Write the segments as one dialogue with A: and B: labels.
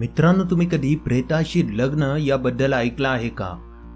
A: मित्रांनो तुम्ही कधी प्रेताशी लग्न याबद्दल ऐकलं आहे का?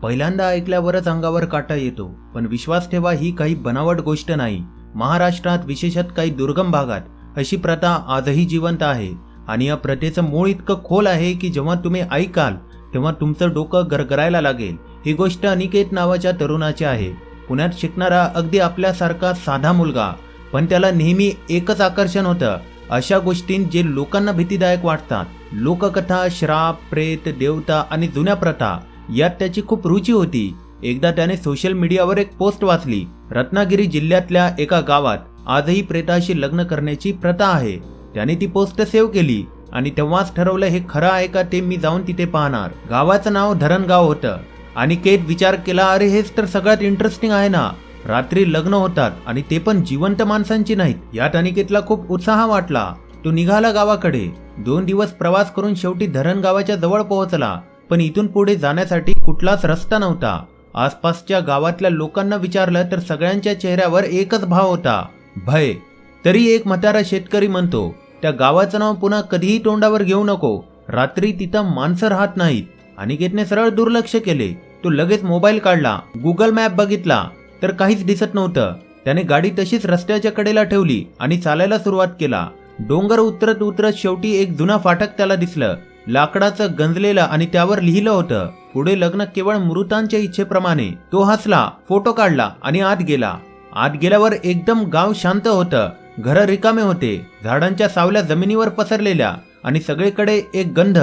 A: पहिल्यांदा ऐकल्यावरच अंगावर काटा येतो पण विश्वास ठेवा ही काही बनावट गोष्ट नाही. महाराष्ट्रात विशेषत काही दुर्गम भागात अशी प्रथा आजही जिवंत आहे. आणि या प्रथेचं मूळ इतकं खोल आहे की जेव्हा तुम्ही ऐकाल तेव्हा तुमचं डोकं गरगरायला लागेल. ही गोष्ट अनिकेत नावाच्या तरुणाची आहे. पुण्यात शिकणारा अगदी आपल्यासारखा साधा मुलगा. पण त्याला नेहमी एकच आकर्षण होतं अशा गोष्टीं जे लोकांना भीतीदायक वाटतात. लोककथा श्राप प्रेत देवता आणि जुन्या प्रथा यात त्याची खूप रुची होती. एकदा त्याने सोशल मीडियावर एक पोस्ट वाचली. रत्नागिरी जिल्ह्यातल्या एका गावात आजही प्रेताशी लग्न करण्याची प्रथा आहे. त्याने ती पोस्ट सेव्ह केली आणि तेव्हाच ठरवलं हे खरं आहे का ते मी जाऊन तिथे पाहणार. गावाचं नाव धरणगाव होतं. आणि केत विचार केला अरे हेच तर सगळ्यात इंटरेस्टिंग आहे ना. रात्री लग्न होतात आणि ते पण जिवंत माणसांची नाहीत. यात अनिकेतला खूप उत्साह वाटला. तो निघाला गावाकडे. दोन दिवस प्रवास करून शेवटी धरण गावाच्या जवळ पोहोचला पण इथून पुढे जाण्यासाठी कुठलाच रस्ता नव्हता. आसपासच्या गावातल्या लोकांना विचारलं तर सगळ्यांच्या चेहऱ्यावर एकच भाव होता भय. तरी एक म्हातारा शेतकरी म्हणतो त्या गावाचं नाव पुन्हा कधीही तोंडावर घेऊ नको. रात्री तिथं माणसं राहत नाहीत. अनिकेतने सरळ दुर्लक्ष केले. तो लगेच मोबाईल काढला गुगल मॅप बघितला तर काहीच दिसत नव्हतं. त्याने गाडी तशीच रस्त्याच्या कडेला ठेवली आणि चालायला सुरुवात केला. डोंगर उतरत उतरत शेवटी एक जुना फाटक त्याला दिसलं. लाकडाचं गंजलेलं आणि त्यावर लिहिलं होतं. पुढे लग्न केवळ मृतांच्या इच्छेप्रमाणे. तो हसला फोटो काढला आणि आत गेला. आत गेल्यावर एकदम गाव शांत होतं. घरं रिकामे होते. झाडांच्या सावल्या जमिनीवर पसरलेल्या आणि सगळीकडे एक गंध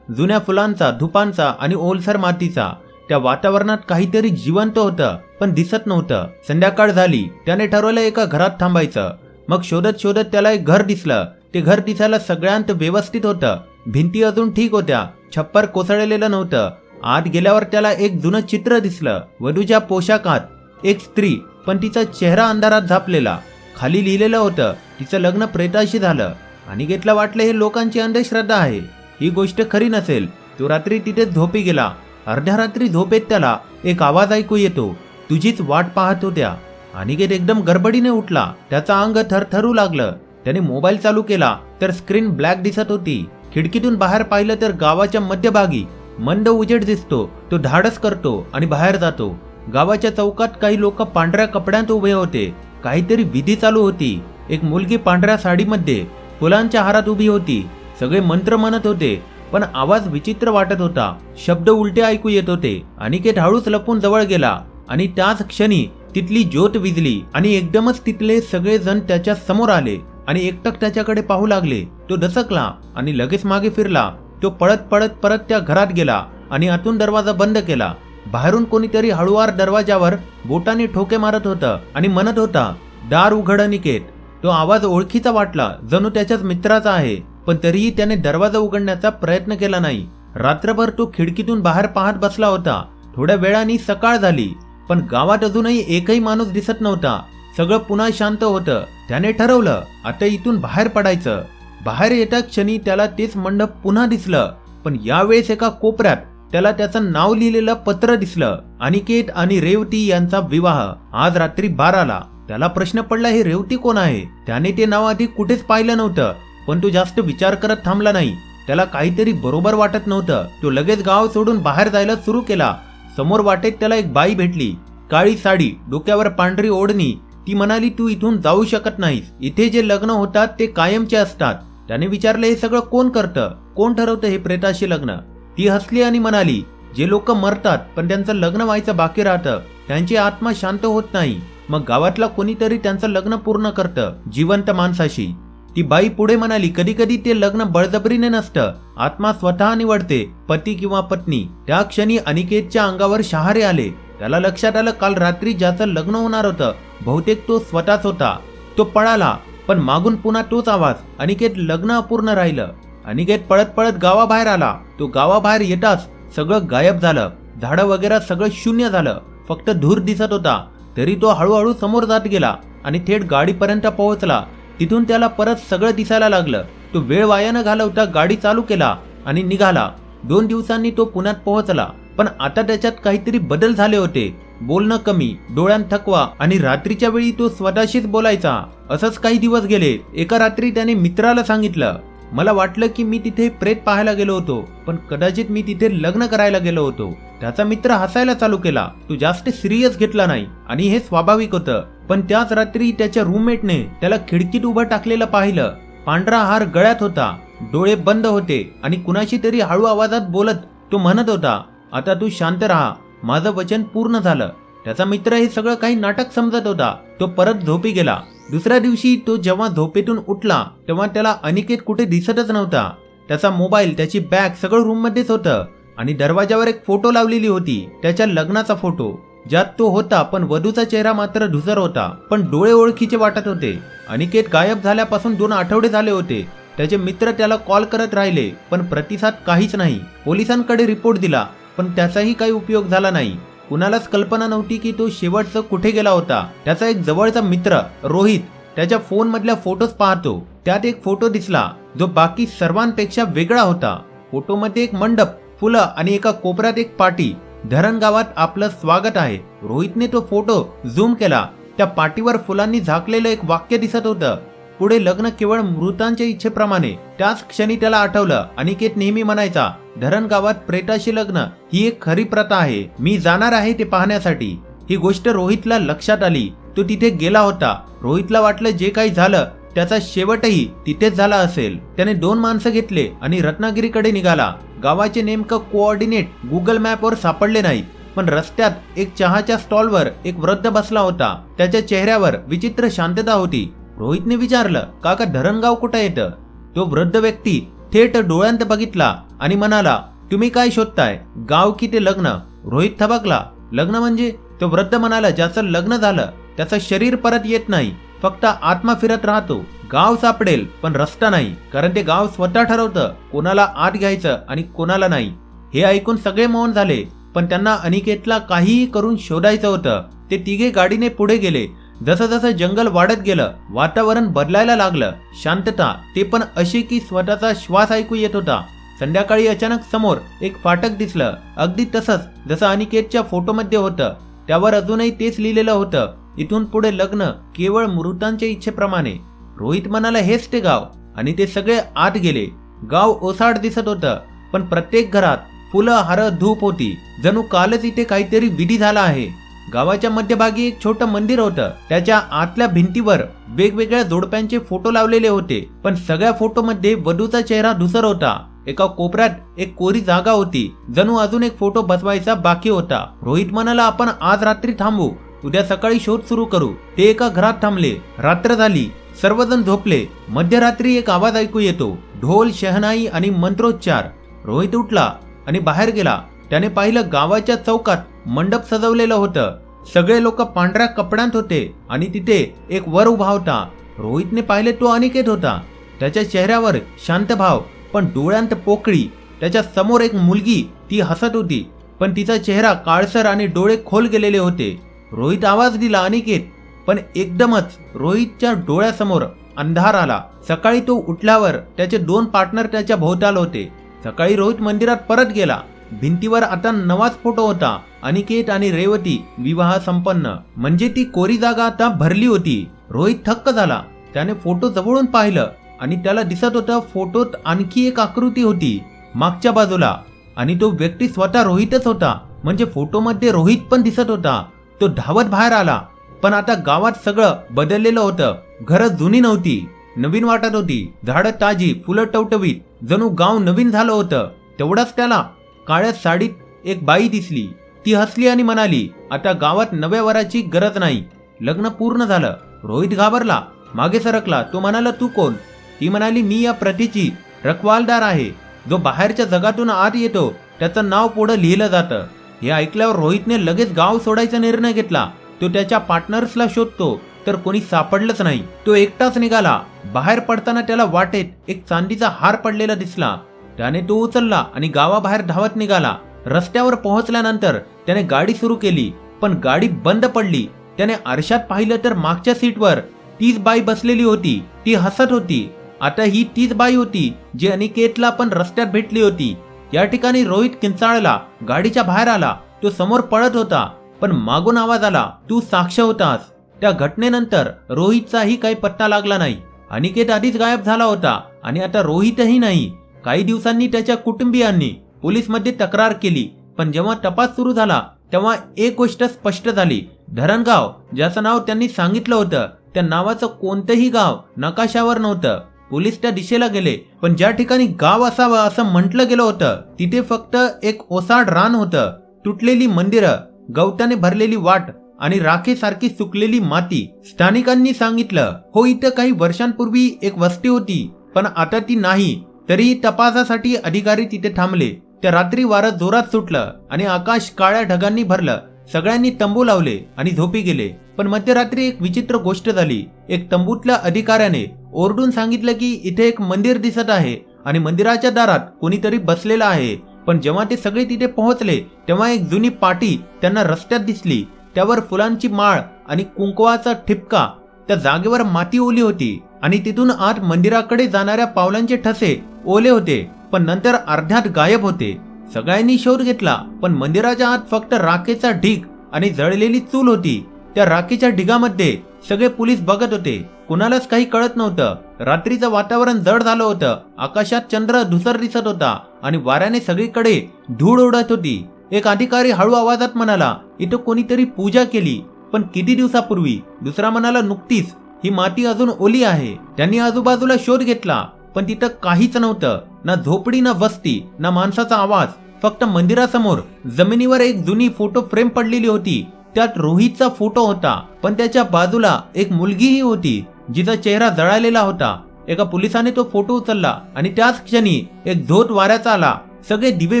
A: जुन्या फुलांचा धुपांचा आणि ओलसर मातीचा. त्या वातावरणात काहीतरी जिवंत होतं पण दिसत नव्हतं. संध्याकाळ झाली. त्याने ठरवलं एका घरात थांबायचं. मग शोधत शोधत त्याला एक घर दिसलं. ते घर दिसायला सगळ्यांत व्यवस्थित होतं. भिंती अजून ठीक होत्या. छप्पर कोसळलेलं नव्हतं. आत गेल्यावर त्याला एक जुनं चित्र दिसलं. वधूच्या पोशाखात. एक स्त्री पण तिचा चेहरा अंधारात झापलेला. खाली लिहिलेलं होतं तिचं लग्न प्रेताशी झालं. आणि घेतलं वाटलं हे लोकांची अंधश्रद्धा आहे. ही गोष्ट खरी नसेल. तो रात्री तिथेच झोपी गेला. अर्ध्या रात्री झोपेत त्याला एक आवाज ऐकू येतो. तुझीच वाट पाहत होत्या. अनिकेत एकदम गडबडीने उठला. त्याचा अंग थरथरू लागलं. त्याने मोबाईल चालू केला तर स्क्रीन ब्लॅक दिसत होती. खिडकीतून बाहेर पाहिलं तर गावाच्या मध्यभागी. मंद उजेड दिसतो तो धाडस करतो आणि बाहेर जातो. गावाच्या चौकात काही लोक पांढऱ्या कपड्यांत उभे होते. काहीतरी विधी चालू होती. एक मुलगी पांढऱ्या साडीमध्ये फुलांच्या हारात उभी होती. सगळे मंत्र म्हणत होते पण आवाज विचित्र वाटत होता. शब्द उलटे ऐकू येत होते. अनिकेत हळूच लपून जवळ गेला आणि त्याच क्षणी तिथली ज्योत विजली आणि एकदमच तिथले सगळेजण त्याच्यासमोर आले आणि एकटक त्याच्याकडे पाहू लागले. तो दचकला आणि लगेच मागे फिरला. तो पळत पळत परत त्या घरात गेला आणि आतून दरवाजा बंद केला. बाहेरून कोणीतरी हळुवार दरवाजावर बोटाने ठोके मारत होतं आणि म्हणत होता दार उघड निकेत. तो आवाज ओळखीचा वाटला जणू त्याच्याच मित्राचा आहे पण तरीही त्याने दरवाजा उघडण्याचा प्रयत्न केला नाही. रात्रभर तो खिडकीतून बाहेर पाहत बसला होता. थोड्या वेळाने सकाळ झाली. पण गावात अजूनही एकही माणूस दिसत नव्हता. सगळं पुन्हा शांत होतं. त्याने ठरवलं आता इथून बाहेर पडायचं. बाहेर येता क्षणी त्याला तेच मंडप पुन्हा दिसलं. पण यावेळेस एका कोपऱ्यात त्याला त्याचं नाव लिहिलेलं पत्र दिसलं. अनिकेत आणि रेवती यांचा विवाह. आज रात्री बाराला. त्याला प्रश्न पडला हे रेवती कोण आहे? त्याने ते नाव आधी कुठेच पाहिलं नव्हतं. पण तो जास्त विचार करत थांबला नाही. त्याला काहीतरी बरोबर वाटत नव्हतं. तो लगेच गाव सोडून बाहेर जायला सुरू केला. समोर वाटेत त्याला एक बाई भेटली. काळी साडी डोक्यावर पांढरी ओढणी. ती म्हणाली तू इथून जाऊ शकत नाहीस. इथे जे लग्न होतात ते कायमचे असतात. त्याने विचारलं हे सगळं कोण करतं? कोण ठरवतं हे प्रेताशी लग्न? ती हसली आणि म्हणाली जे लोक मरतात पण त्यांचं लग्न व्हायचं बाकी राहतं. त्यांची आत्मा शांत होत नाही. मग गावातला कोणीतरी त्यांचं लग्न पूर्ण करतं जिवंत माणसाशी. ती बाई पुढे म्हणाली कधी कधी ते लग्न बळजबरीने नसतं. आत्मा स्वतः निवडते पती किंवा पत्नी. त्या क्षणी अनिकेतच्या अंगावर शहारे आले. त्याला लक्षात आलं काल रात्री ज्याचं लग्न होणार होतं बहुतेक तो स्वतःच होता. तो पळाला पण मागून पुन्हा तोच आवाज. अनिकेत लग्न अपूर्ण राहिलं. अनिकेत पळत पळत गावाबाहेर आला. तो गावाबाहेर येताच सगळं गायब झालं. झाडं वगैरे सगळं शून्य झालं. फक्त धूर दिसत होता. तरी तो हळूहळू समोर जात गेला आणि थेट गाडीपर्यंत पोहोचला. तिथून त्याला परत सगळं दिसायला लागलं. तो वेळ वाया न घालवता गाडी चालू केला आणि निघाला. दोन दिवसांनी तो पुण्यात पोहोचला. पण आता त्याच्यात काहीतरी बदल झाले होते. बोलणं कमी डोळ्यां थकवा आणि रात्रीच्या वेळी तो स्वतःशीच बोलायचा. असंच काही दिवस गेले. एका रात्री त्याने मित्राला सांगितलं मला वाटलं की मी तिथे प्रेत पाहायला गेलो होतो पण कदाचित मी तिथे लग्न करायला गेलो होतो. त्याचा मित्र हसायला चालू केला. तू जास्त सिरियस घेतला नाही आणि हे स्वाभाविक होतं. पण त्याच रात्री त्याच्या रूममेटने त्याला खिडकीत उभं टाकलेलं पाहिलं. पांढरा हार गळ्यात होता. डोळे बंद होते आणि कुणाशी तरी हळू आवाजात बोलत तो म्हणत होता आता तू शांत राहा. माझं वचन पूर्ण झालं. त्याचा मित्र हे सगळं काही नाटक समजत होता. तो परत झोपी गेला. दुसऱ्या दिवशी तो जेव्हा झोपेतून उठला तेव्हा त्याला अनिकेत कुठे दिसतच नव्हता. त्याचा मोबाईल त्याची बॅग सगळं रूममध्येच होतं आणि दरवाजावर एक फोटो लावलेली होती त्याच्या लग्नाचा फोटो. ज्यात तो होता पण वधूचा चेहरा मात्र धुसर होता पण डोळे ओळखीचे वाटत होते. अनिकेत गायब झाल्यापासून दोन आठवडे झाले होते. त्याचे मित्र त्याला कॉल करत राहिले पण प्रतिसाद काहीच नाही. पोलिसांकडे रिपोर्ट दिला पण त्याचाही काही उपयोग झाला नाही. कुणालाच कल्पना नव्हती की तो शेवटचं कुठे गेला होता. त्याचा एक जवळचा मित्र रोहित त्याच्या फोन मधल्या फोटोज पाहतो. त्यात एक फोटो दिसला जो बाकी सर्वांपेक्षा वेगळा होता. फोटोमध्ये एक मंडप फुलं आणि एका कोपऱ्यात एक पाटी. धरण गावात आपलं स्वागत आहे. रोहितने तो फोटो झूम केला. त्या पाठीवर फुलांनी झाकलेलं एक वाक्य दिसत होतं. पुढे लग्न केवळ मृतांच्या इच्छेप्रमाणे. त्याच क्षणी त्याला आठवलं. अनिकेत नेहमी म्हणायचा धरण गावात प्रेताशी लग्न ही एक खरी प्रथा आहे. मी जाणार आहे ते पाहण्यासाठी. ही गोष्ट रोहितला लक्षात आली. तो तिथे गेला होता. रोहितला वाटलं जे काही झालं त्याचा शेवटही तिथेच झाला असेल. त्याने दोन माणसं घेतले आणि रत्नागिरीकडे निघाला. गावाचे नेमकं कोऑर्डिनेट गुगल मॅपवर सापडले नाहीत पण रस्त्यात एक चहाच्या स्टॉलवर एक वृद्ध बसला होता. त्याच्या चेहऱ्यावर विचित्र शांतता होती. रोहितने विचारलं काका धरणगाव कुठं येतं? तो वृद्ध व्यक्ती थेट डोळ्यांत बघितला आणि म्हणाला तुम्ही काय शोधताय? गाव की ते लग्न? रोहित थबकला. लग्न म्हणजे? तो वृद्ध म्हणाला ज्याचं लग्न झालं त्याचं शरीर परत येत नाही. फक्त आत्मा फिरत राहतो. गाव सापडेल पण रस्ता नाही. कारण ते गाव स्वतः ठरवतं कोणाला आत घ्यायचं आणि कोणाला नाही. हे ऐकून सगळे मौन झाले पण त्यांना अनिकेतला काहीही करून शोधायचं होतं. ते तिघे गाडीने पुढे गेले. जसं जसं जंगल वाढत गेलं वातावरण बदलायला लागलं. शांतता ते पण अशी की स्वतःचा श्वास ऐकू येत होता. संध्याकाळी अचानक समोर एक फाटक दिसलं. अगदी तसंच जसं अनिकेतच्या फोटोमध्ये होतं. त्यावर अजूनही तेच लिहिलेलं होतं. इथून पुढे लग्न केवळ मृतांच्या इच्छेप्रमाणे. रोहित म्हणाला हेच ते गाव. आणि ते सगळे आत गेले. गाव ओसाड दिसत होतं पण प्रत्येक घरात फुलं हार धूप होती. जणू कालच इथे काहीतरी विधी झाला आहे. गावाच्या मध्यभागी एक छोटं मंदिर होतं. त्याच्या आतल्या भिंतीवर वेगवेगळ्या जोडप्यांचे फोटो लावलेले होते पण सगळ्या फोटोमध्ये वधूचा चेहरा धुसर होता. एका कोपऱ्यात एक कोरी जागा होती. जणू अजून एक फोटो बसवायचा बाकी होता. रोहित म्हणाला आपण आज रात्री थांबू. उद्या सकाळी शोध सुरू करू. ते एका घरात थांबले. रात्र झाली. सर्वजण झोपले. मध्यरात्री एक आवाज ऐकू येतो. ढोल शहनाई आणि मंत्रोच्चार. रोहित उठला आणि बाहेर गेला. त्याने पाहिलं गावाच्या चौकात मंडप सजवलेलं होतं. सगळे लोक पांढऱ्या कपड्यांत होते आणि तिथे एक वर उभा होता. रोहितने पाहिले तो अनिकेत होता. त्याच्या चेहऱ्यावर शांत भाव पण डोळ्यांत पोकळी. त्याच्यासमोर एक मुलगी ती हसत होती. पण तिचा चेहरा काळसर आणि डोळे खोल गेलेले होते. रोहित आवाज दिला अनिकेत पण एकदमच रोहितच्या डोळ्यासमोर अंधार आला. सकाळी तो उठल्यावर त्याचे दोन पार्टनर त्याच्या भोवताल होते. सकाळी रोहित मंदिरात परत गेला. भिंतीवर आता नवाच फोटो होता. अनिकेत आणि रेवती विवाह संपन्न. म्हणजे ती कोरी जागा आता भरली होती. रोहित थक्क झाला. त्याने फोटो जवळून पाहिलं आणि त्याला दिसत होतं फोटोत आणखी एक आकृती होती मागच्या बाजूला. आणि तो व्यक्ती स्वतः रोहितच होता. म्हणजे फोटोमध्ये रोहित पण दिसत होता. तो धावत बाहेर आला. पण आता गावात सगळं बदललेलं होतं. घरं जुनी नव्हती. नवीन वाटत होती. झाडं ताजी फुलं टवटवीत. जणू गाव नवीन झालं होतं. तेवढाच त्याला काळ्या साडीत एक बाई दिसली. ती हसली आणि म्हणाली आता गावात नव्या वराची गरज नाही. लग्न पूर्ण झालं. रोहित घाबरला. मागे सरकला. तो म्हणाला तू कोण? ती म्हणाली मी या प्रतीची रखवालदार आहे. जो बाहेरच्या जगातून आत येतो त्याचं नाव पुढं लिहिलं जातं. हे ऐकल्यावर रोहितने लगेच गाव सोडायचा निर्णय घेतला. तो त्याच्या पार्टनर्सला शोधतो तर कोणी सापडलंच नाही. तो एकटाच निघाला. बाहेर पडताना त्याला वाटेत एक चांदीचा हार पडलेला दिसला. त्याने तो उचलला आणि गावाबाहेर धावत निघाला. रस्त्यावर पोहोचल्यानंतर त्याने गाडी सुरू केली पण गाडी बंद पडली. त्याने आरशात पाहिलं तर मागच्या सीटवर तीच बाई बसलेली होती. ती हसत होती. आता ही तीच बाई होती जी अनिकेतला पण रस्त्यात भेटली होती. या ठिकाणी रोहित किंचाळला गाडीच्या बाहेर आला तो समोर पळत होता पण मागून आवाज आला तू साक्ष होतास. त्या घटनेनंतर रोहितचाही काही पत्ता लागला नाही. अनिकेत आधीच गायब झाला होता आणि आता रोहितही नाही. काही दिवसांनी त्याच्या कुटुंबियांनी पोलीसमध्ये तक्रार केली पण जेव्हा तपास सुरू झाला तेव्हा एक गोष्ट स्पष्ट झाली. धरणगाव ज्याचं नाव त्यांनी सांगितलं होतं त्या नावाचं कोणतंही गाव नकाशावर नव्हतं. पोलीस त्या दिशेला गेले पण ज्या ठिकाणी गाव असावं असं म्हटलं गेलं होतं तिथे फक्त एक ओसाड रान होतं. तुटलेली मंदिरं गवताने भरलेली वाट आणि राखेसारखी सुकलेली माती. स्थानिकांनी सांगितलं हो इथं काही वर्षांपूर्वी एक वस्ती होती पण आता ती नाही. तरीही तपासासाठी अधिकारी तिथे थांबले. त्या रात्री वारं जोरात सुटलं आणि आकाश काळ्या ढगांनी भरलं. सगळ्यांनी तंबू लावले आणि झोपी गेले. पण मध्यरात्री एक विचित्र गोष्ट झाली. एक तंबूतल्या अधिकाऱ्याने ओरडून सांगितलं की इथे एक मंदिर दिसत आहे आणि मंदिराच्या दारात कोणीतरी बसलेलं आहे. पण जेव्हा ते सगळे तिथे पोहोचले तेव्हा एक जुनी पाटी त्यांना रस्त्यात दिसली. त्यावर फुलांची माळ आणि कुंकवाचा ठिपका. त्या जागेवर माती ओली होती आणि तिथून आत मंदिराकडे जाणाऱ्या पावलांचे ठसे ओले होते पण नंतर अर्ध्यात गायब होते. सगळ्यांनी शोध घेतला पण मंदिराच्या आत फक्त राखेचा ढीग आणि जळलेली चूल होती. त्या राखीच्या ढिगामध्ये सगळे पोलीस बघत होते. कुणालाच काही कळत नव्हतं. रात्रीचं वातावरण जड झालं होतं. आकाशात चंद्र धुसर दिसत होता आणि वाऱ्याने सगळीकडे धूळ उडत होती. एक अधिकारी हळू आवाजात म्हणाला इथं कोणीतरी पूजा केली. पण किती दिवसापूर्वी? दुसरा म्हणाला नुकतीच. ही माती अजून ओली आहे. त्यांनी आजूबाजूला शोध घेतला. पण तिथं काहीच नव्हतं. ना झोपडी ना वस्ती ना माणसाचा आवाज. फक्त मंदिरासमोर जमिनीवर एक जुनी फोटो फ्रेम पडलेली होती. त्यात रोहितचा फोटो होता पण त्याच्या बाजूला एक मुलगीही होती जिचा चेहरा जळालेला होता. एका पोलिसाने तो फोटो उचलला आणि त्याच क्षणी एक झोत वाऱ्याचा आला. सगळे दिवे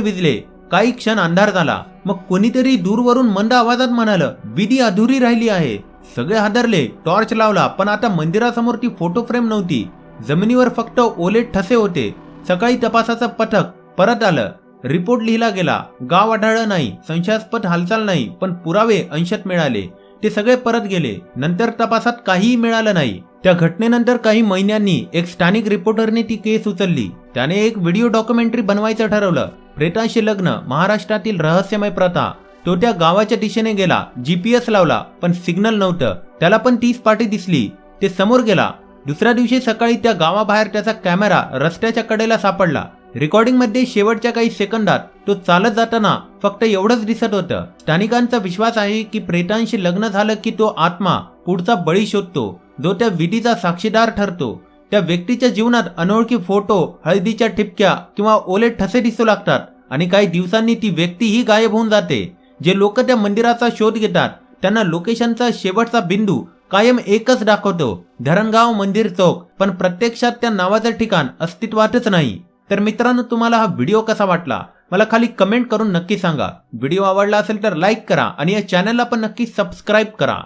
A: विजले काही क्षण अंधार झाला. मग कोणीतरी दूरवरून मंद आवाजात म्हणाल विधी अधुरी राहिली आहे. सगळे हादरले टॉर्च लावला पण आता मंदिरासमोर ती फोटो फ्रेम नव्हती. जमिनीवर फक्त ओले ठसे होते. सकाळी तपासाचं पथक परत आलं. रिपोर्ट लिहिला गेला. गाव आढळलं नाही संशयास्पद हालचाल नाही पण पुरावे अंशत मिळाले. ते सगळे परत गेले. नंतर तपासात काहीही मिळालं नाही. त्या घटनेनंतर काही महिन्यांनी एक स्थानिक रिपोर्टरने ती केस उचलली. त्याने एक व्हिडिओ डॉक्युमेंटरी बनवायचं ठरवलं. प्रेतांशी लग्न महाराष्ट्रातील रहस्यमय प्रथा. तो त्या गावाच्या दिशेने गेला. जीपीएस लावला पण सिग्नल नव्हतं. त्याला पण तीच पाठी दिसली. ते समोर गेला. दुसऱ्या दिवशी सकाळी त्या गावाबाहेर त्याचा कॅमेरा रस्त्याच्या कडेला सापडला. रेकॉर्डिंगमध्ये शेवटच्या काही सेकंदात तो चालत जाताना फक्त एवढंच दिसत होतं. स्थानिकांचा विश्वास आहे की प्रेतांशी लग्न झालं की तो आत्मा पुढचा बळी शोधतो जो त्या विधीचा साक्षीदार ठरतो. त्या व्यक्तीच्या जीवनात अनोळखी फोटो हळदीच्या ठिपक्या किंवा ओले ठसे दिसू लागतात आणि काही दिवसांनी ती व्यक्तीही गायब होऊन जाते. जे लोक त्या मंदिराचा शोध घेतात त्यांना लोकेशनचा शेवटचा बिंदू कायम एकच दाखवतो. धरणगाव मंदिर चौक पण प्रत्यक्षात त्या नावाचं ठिकाण अस्तित्वातच नाही. तर मित्रांनो तुम्हाला हा व्हिडिओ कसा वाटला? मला खाली कमेंट करून नक्की सांगा. व्हिडिओ आवडला असेल तर लाईक करा आणि या चॅनलला पण नक्की सबस्क्राईब करा.